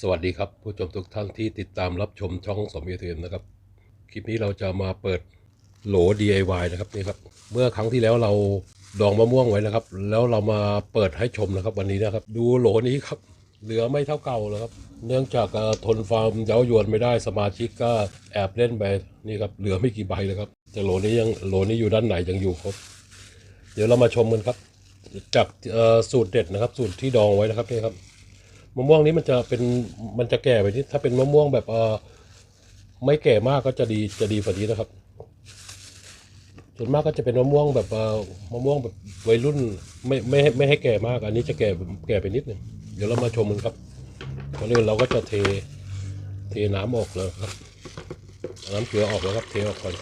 สวัสดีครับ ผู้ชมทุกท่านที่ติดตามรับชมช่องสมเอเทมนะครับ คลิปนี้เราจะมาเปิดโหล DIY นะครับนี่ครับ เมื่อครั้งที่แล้วเราดองมะม่วงไว้นะครับ แล้วเรามาเปิดให้ชมนะครับ วันนี้นะครับ ดูโหลนี้ครับ เหลือไม่เท่าเก่าแล้วครับ เนื่องจากทนความเย้ายวนไม่ได้สมาชิกก็แอบเล่นไปนี่ครับเหลือไม่กี่ใบเลยครับแต่โหลนี้ยังโหลนี้อยู่ด้านไหนยังอยู่ครับ เดี๋ยวเรามาชมกันครับ จากสูตรเด็ดนะครับ สูตรที่ดองไว้นะครับนี่ครับ มะม่วงนี้มันจะเป็นมันจะแก่ไปนิดถ้าเป็นมะม่วงแบบเออไม่แก่มากก็จะดีจะดีกว่านี้นะครับ ส่วนมากก็จะเป็นมะม่วงแบบเออมะม่วงแบบวัยรุ่นไม่ไม่ให้ไม่ให้แก่มาก อันนี้จะแก่แก่ไปนิดหนึงเดี๋ยวเรามาชมกันครับก่อนอื่นเราก็จะเทเทน้ำออกเลยครับน้ำเกลือออกแล้วครับเทออกก่อน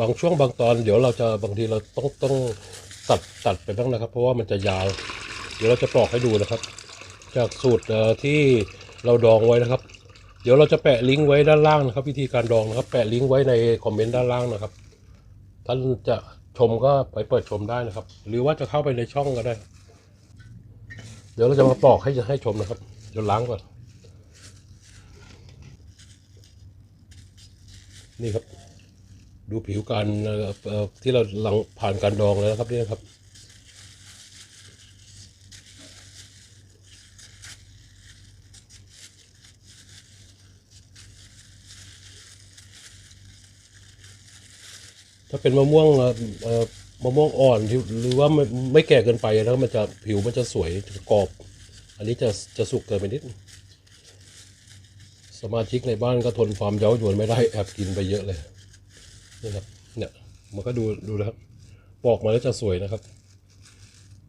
บางช่วงบางตอนเดี๋ยวเราจะบางทีเราต้องต้องตัดตัดไปบ้างนะครับ เพราะว่ามันจะยาว เดี๋ยวเราจะปลอกให้ดูนะครับ จากสูตรที่เราดองไว้นะครับ เดี๋ยวเราจะแปะลิงก์ไว้ด้านล่างนะครับ วิธีการดองนะครับ แปะลิงก์ไว้ในคอมเมนต์ด้านล่างนะครับท่านจะชมก็ไปเปิดชมได้นะครับ หรือว่าจะเข้าไปในช่องก็ได้ เดี๋ยวเราจะมาปลอกให้ให้ชมนะครับเดี๋ยวล้างก่อนนี่ครับ ดูผิวการที่เราหลังผ่านการดองแล้วนะครับนี่ยครับ ถ้าเป็นมะม่วงมะม่วงอ่อนที่หรือว่าไม่ไม่แก่เกินไปแล้วมันจะผิวมันจะสวยจะกรอบ อันนี้จะจะสุกเกินไปนิดสมาชิกในบ้านก็ทนความเย้ายวนไม่ได้แอบกินไปเยอะเลย นี่ครับ เนี่ยมันก็ดูดูนะครับปอกมาแล้วจะสวยนะครับ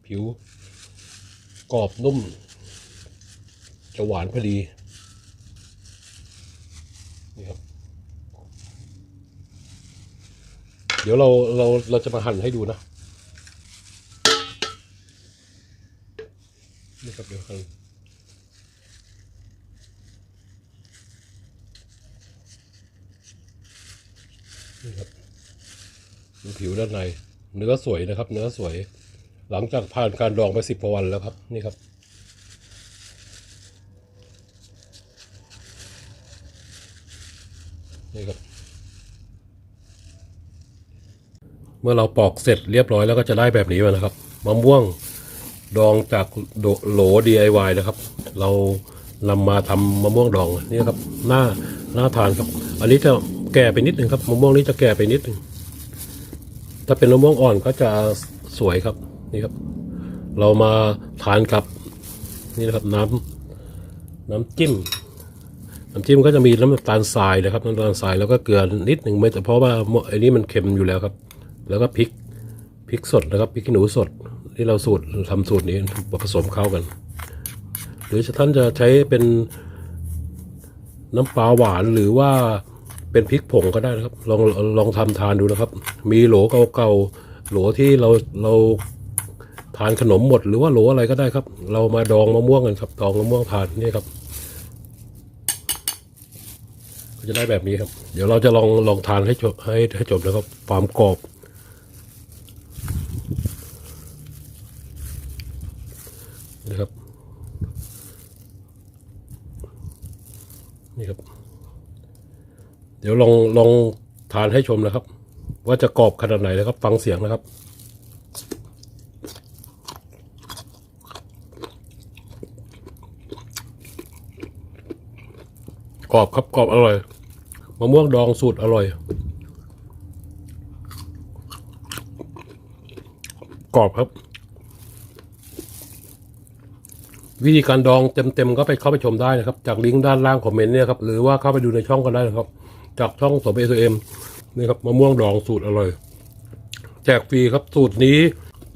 ผิวกรอบนุ่ม จะหวานพอดีนี่ครับเดี๋ยวเราเราเราจะมาหั่นให้ดูนะนี่ครับเดี๋ยวหั่น นี่ครับดูผิวด้านใน เนื้อสวยนะครับ เนื้อสวย หลังจากผ่านการดองไปสิบกว่าวันแล้วครับ นี่ครับนี่ครับ เมื่อเราปอกเสร็จเรียบร้อยแล้วก็จะได้แบบนี้มานะครับมะม่วงดองจากโดโหล DIY นะครับ เรานำมาทำมะม่วงดองนี่ครับหน้าหน้าทานครับ อันนี้จะ แก่ไปนิดหนึ่งครับมะม่วงนี้จะแก่ไปนิดหนึ่งถ้าเป็นมะม่วงอ่อนก็จะสวยครับนี่ครับ เรามาทานกับนี่นะครับน้ำน้ำจิ้มน้ำจิ้มก็จะมีน้ำตาลทรายนะครับน้ำตาลทรายแล้วก็เกลือนิดหนึ่งไม่แต่เพราะว่าไอ้นี้มันเค็มอยู่แล้วครับ แล้วก็พริกพริกสดนะครับพริกขี้หนูสดที่เราสูตรทำสูตรนี้ผสมเข้ากัน หรือท่านจะใช้เป็นน้ำปลาหวานหรือว่า เป็นพริกผงก็ได้นะครับ ลองลองทำทานดูนะครับ มีโหลเก่าๆโหลที่เราเราทานขนมหมดหรือว่าโหลอะไรก็ได้ครับ เรามาดองมะม่วงกันครับดองมะม่วงทานนี่ครับ ก็จะได้แบบนี้ครับ เดี๋ยวเราจะลองลองทานให้จบให้ให้จบนะครับความกรอบนะครับนี่ครับ เดี๋ยวลองลองทานให้ชมนะครับ ว่าจะกรอบขนาดไหนนะครับ ฟังเสียงนะครับกรอบครับกรอบอร่อยมะม่วงดองสูตรอร่อยกรอบครับ วิธีการดองเต็มๆก็ไปเข้าไปชมได้นะครับ จากลิงก์ด้านล่างคอมเมนต์เนี่ยครับหรือว่าเข้าไปดูในช่องก็ได้นะครับ จากช่องสมเอสเอ็มนี่ครับมะม่วงดองสูตรอร่อย แจกฟรีครับสูตรนี้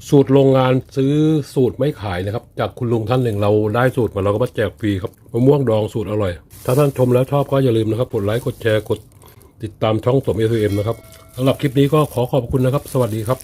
สูตรโรงงานซื้อสูตรไม่ขายนะครับ จากคุณลุงท่านหนึ่งเราได้สูตรมาเราก็มาแจกฟรีครับมะม่วงดองสูตรอร่อย ถ้าท่านชมแล้วชอบก็อย่าลืมนะครับกดไลค์กดแชร์กดติดตามช่องสมเอสเอ็มนะครับสำหรับคลิปนี้ก็ขอขอบคุณนะครับ สวัสดีครับ